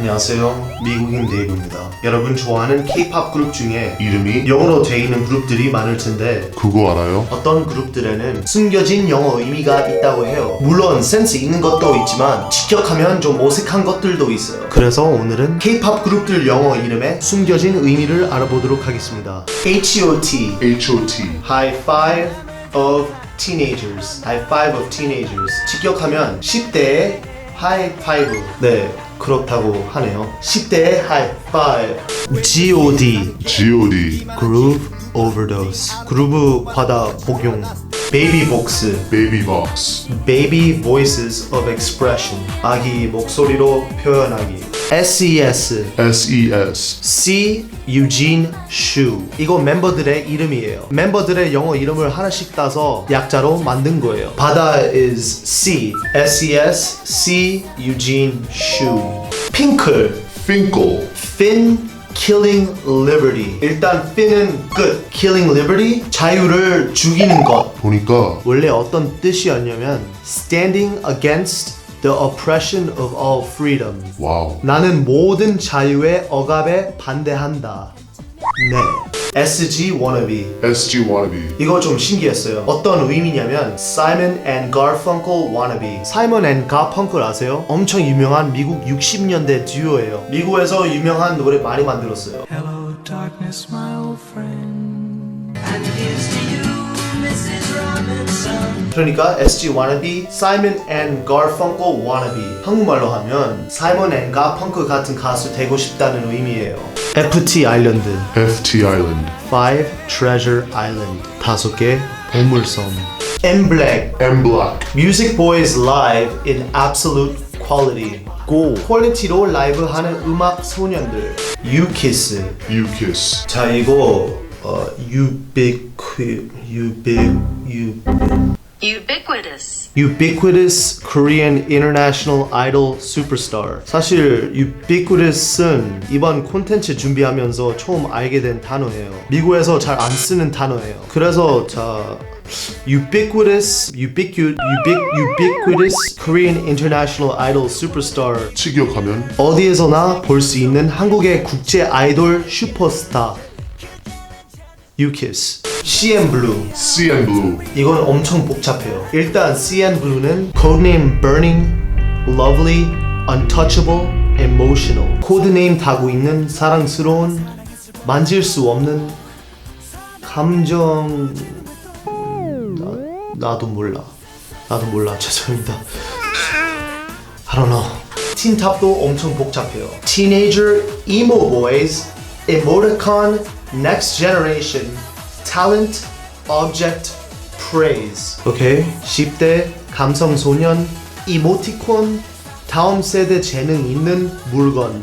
안녕하세요. 미국인 데이브입니다. 여러분 좋아하는 K-pop 그룹 중에 이름이 영어로 돼 있는 그룹들이 많을 텐데 그거 알아요? 어떤 그룹들에는 숨겨진 영어 의미가 있다고 해요. 물론 센스 있는 것도 있지만 직역하면 좀 어색한 것들도 있어요. 그래서 오늘은 K-pop 그룹들 영어 이름에 숨겨진 의미를 알아보도록 하겠습니다. H.O.T. H.O.T. High Five of Teenagers. High Five of Teenagers. 직역하면 10대의 High Five. 네, 그렇다고 하네요. 10대의 High Five. G.O.D. G.O.D. Groove Overdose. 그루브 과다 복용. Baby Box. Baby Box. Baby Voices of Expression. 아기 목소리로 표현하기. SES. S.E.S. C Eugene Shu 이거 멤버들의 이름이에요 멤버들의 영어 이름을 하나씩 따서 약자로 만든 거예요 바다 is C S-E-S C Eugene Shu 핑클 Finkel. Finn Killing Liberty 일단 Finn은 끝 Killing Liberty 자유를 죽이는 것 보니까 원래 어떤 뜻이었냐면 Standing against the oppression of all freedom 와우. 나는 모든 자유의 억압에 반대한다. 네. SG wannabe. S.G. Wannabe. 이거 좀 신기했어요. 어떤 의미냐면 Simon and Garfunkel wannabe. 사이먼 앤 가펑클 아세요? 엄청 유명한 미국 60년대 듀오예요. 미국에서 유명한 노래 많이 만들었어요. Hello, darkness, my old friend. 그러니까 SG wannabe, Simon and Garfunkel wannabe. 한국말로 하면 사이먼 앤 가펑클 같은 가수 되고 싶다는 의미예요. FT 아일랜드. F.T. Island. Five Treasure Island 다섯 개 보물섬 M Black M. Black. Music Boys Live in Absolute Quality 고 퀄리티로 라이브 하는 음악 소년들 U-Kiss U.Kiss. 자 이거 어 ubiqui ubiq u Ubiquitous. Ubiquitous Korean International Idol Superstar. 사실 ubiquitous은 이번 콘텐츠 준비하면서 처음 알게 된 단어예요. 미국에서 잘 안 쓰는 단어예요. 그래서 자 ubiquitous, ubiqu, ubiq, ubiquitous Korean International Idol Superstar 직역하면 어디에서나 볼 수 있는 한국의 국제 아이돌 슈퍼스타 유키스 CN 블루 C.N. Blue. 이건 엄청 복잡해요. 일단 CN Blue는 codename Burning, Lovely, Untouchable, Emotional. 코드네임 타고 있는 사랑스러운, 만질 수 없는 감정. 나, 나도 몰라. 나도 몰라. 죄송합니다. I don't know. 틴탑도 엄청 복잡해요. Teenager, Emo Boys, Emoticon, Next Generation, Talent, Object, Praise. 오케이. 10대 감성 소년, 이모티콘, 다음 세대 재능 있는 물건,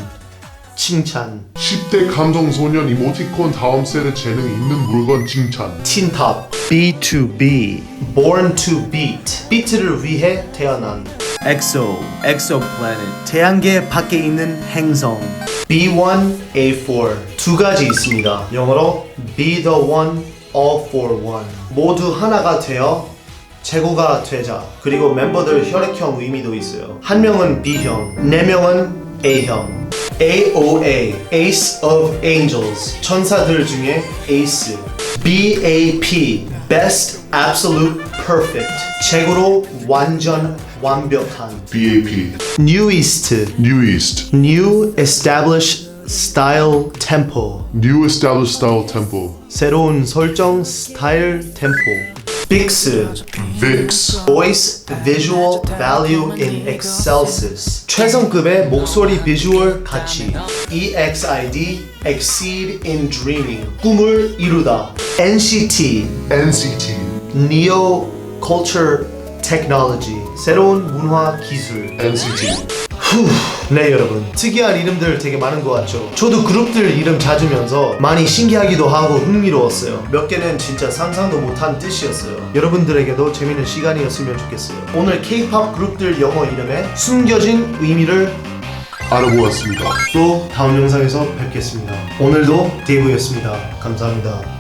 칭찬. 10대 감성 소년 이모티콘 다음 세대 재능 있는 물건 칭찬. 틴탑 B2B Born to Beat 비트를 위해 태어난 EXO Exoplanet 태양계 밖에 있는 행성 B1 A4 두 가지 있습니다. 영어로 Be the one all for one. 모두 하나가 되어 최고가 되자. 그리고 멤버들 혈액형 의미도 있어요. 한 명은 B형 네 명은 A형. AOA Ace of Angels. 천사들 중에 에이스 BAP Best Absolute Perfect. 최고로 완전 완벽한 B.A.P. Newest New East. New Established Style Tempo New Established Style Tempo. 새로운 설정 스타일 템포 빅스 VIX. Voice Visual Value in Excelsis 최상급의 목소리 비주얼 가치 EXID Exceed in Dreaming 꿈을 이루다 NCT NCT. Neo Culture Technology 새로운 문화 기술 NCT. 네 여러분. 특이한 이름들 되게 많은 것 같죠? 저도 그룹들 이름 찾으면서 많이 신기하기도 하고 흥미로웠어요. 몇 개는 진짜 상상도 못한 뜻이었어요. 여러분들에게도 재밌는 시간이었으면 좋겠어요. 오늘 K-POP 그룹들 영어 이름에 숨겨진 의미를 알아보았습니다. 또 다음 영상에서 뵙겠습니다. 오늘도 데이브였습니다. 감사합니다